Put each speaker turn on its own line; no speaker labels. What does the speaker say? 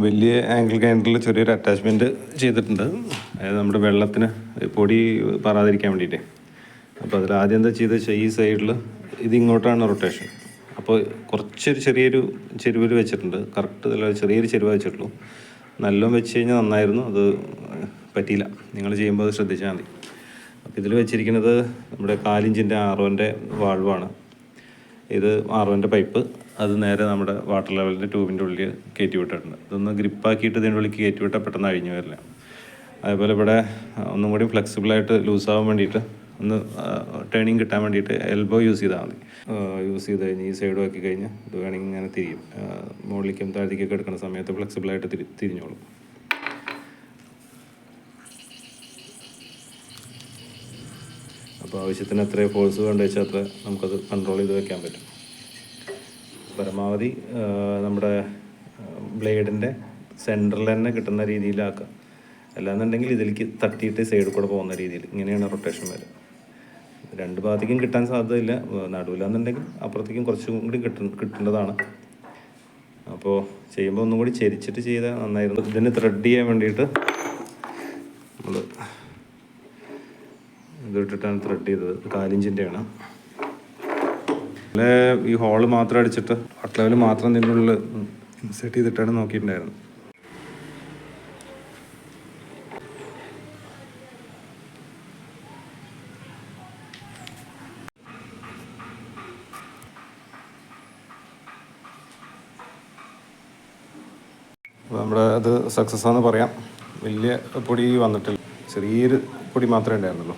വലിയ ആംഗിൾ ഗ്രൈൻഡറിൽ ചെറിയൊരു അറ്റാച്ച്മെന്റ് ചെയ്തിട്ടുണ്ട്. അതായത് നമ്മുടെ വെള്ളത്തിന് പൊടി പറയാതിരിക്കാൻ വേണ്ടിയിട്ട്. അപ്പോൾ അതിൽ ആദ്യം എന്താ ചെയ്ത് വെച്ചാൽ ഈ സൈഡിൽ ഇത് ഇങ്ങോട്ടാണ് റൊട്ടേഷൻ അപ്പോൾ കുറച്ചൊരു ചെറിയൊരു ചെരുവിൽ വെച്ചിട്ടുണ്ട്. കറക്റ്റ് നല്ല ചെറിയൊരു ചെരുവ് വെച്ചിട്ടുള്ളൂ. നല്ലോണം വെച്ച് കഴിഞ്ഞാൽ നന്നായിരുന്നു. അത് പറ്റിയില്ല. നിങ്ങൾ ചെയ്യുമ്പോൾ അത് ശ്രദ്ധിച്ചാൽ മതി. അപ്പോൾ ഇതിൽ വെച്ചിരിക്കുന്നത് നമ്മുടെ കാലിഞ്ചിന്റെ ആറോന്റെ വാൾവാണ് ഇത് ആറോന്റെ പൈപ്പ് അത് നേരെ നമ്മുടെ വാട്ടർ ലെവലിന്റെ ട്യൂബിന്റെ ഉള്ളിൽ കയറ്റി വിട്ടിട്ടുണ്ട്. ഇതൊന്ന് ഗ്രിപ്പാക്കിയിട്ട് ഇതിന്റെ ഉള്ളിൽ കയറ്റി വിട്ടാൽ പെട്ടെന്ന് അഴിഞ്ഞു വരില്ല. അതേപോലെ ഇവിടെ ഒന്നും കൂടി ഫ്ലെക്സിബിളായിട്ട് ലൂസാവാൻ വേണ്ടിയിട്ട് ഒന്ന് ടേണിങ് കിട്ടാൻ വേണ്ടിയിട്ട് എൽബോ യൂസ് ചെയ്താൽ മതി. യൂസ് ചെയ്ത് കഴിഞ്ഞ് ഈ സൈഡ് ആക്കി കഴിഞ്ഞ് ഇത് വേണമെങ്കിൽ ഇങ്ങനെ തിരിയും. മുകളിലേക്കും താഴത്തേക്കൊക്കെ എടുക്കുന്ന സമയത്ത് ഫ്ലെക്സിബിളായിട്ട് തിരി തിരിഞ്ഞോളും. അപ്പോൾ ആവശ്യത്തിന് എത്ര ഫോഴ്സ് വേണ്ട വെച്ചാൽ അത്ര നമുക്കത് കൺട്രോൾ ചെയ്ത് വെക്കാൻ പറ്റും. പരമാവധി നമ്മുടെ ബ്ലേഡിന്റെ സെന്ററിൽ തന്നെ കിട്ടുന്ന രീതിയിലാക്കുക. അല്ലാന്നുണ്ടെങ്കിൽ ഇതിലേക്ക് തട്ടിയിട്ട് സൈഡിൽ കൂടെ പോകുന്ന രീതിയിൽ. ഇങ്ങനെയാണ് റൊട്ടേഷൻ വരിക രണ്ട് ഭാഗത്തേക്കും കിട്ടാൻ സാധ്യതയില്ല. നടുവിലാന്നുണ്ടെങ്കിൽ അപ്പുറത്തേക്കും കുറച്ചും കൂടി കിട്ട കിട്ടേണ്ടതാണ്. അപ്പോൾ ചെയ്യുമ്പോൾ ഒന്നും കൂടി ചെരിച്ചിട്ട് ചെയ്താൽ നന്നായിരുന്നു. ഇതിന് ത്രെഡ് ചെയ്യാൻ വേണ്ടിയിട്ട് നമ്മൾ ഇതിട്ടിട്ടാണ് ത്രെഡ് ചെയ്തത്. കാലിഞ്ചിന്റെയാണ് അല്ലെ ഈ ഹോൾ മാത്രം അടിച്ചിട്ട് ഹട്ട് ലെവൽ മാത്രം ഇതിന്റെ ഇൻസേർട്ട് ചെയ്തിട്ടാണ് നോക്കിയിട്ടുണ്ടായിരുന്നത്. നമ്മുടെ അത് സക്സസ് ആണെന്ന് പറയാം. വലിയ പൊടി വന്നിട്ടില്ല. ചെറിയൊരു പൊടി മാത്രമേ ഉണ്ടായിരുന്നുള്ളൂ.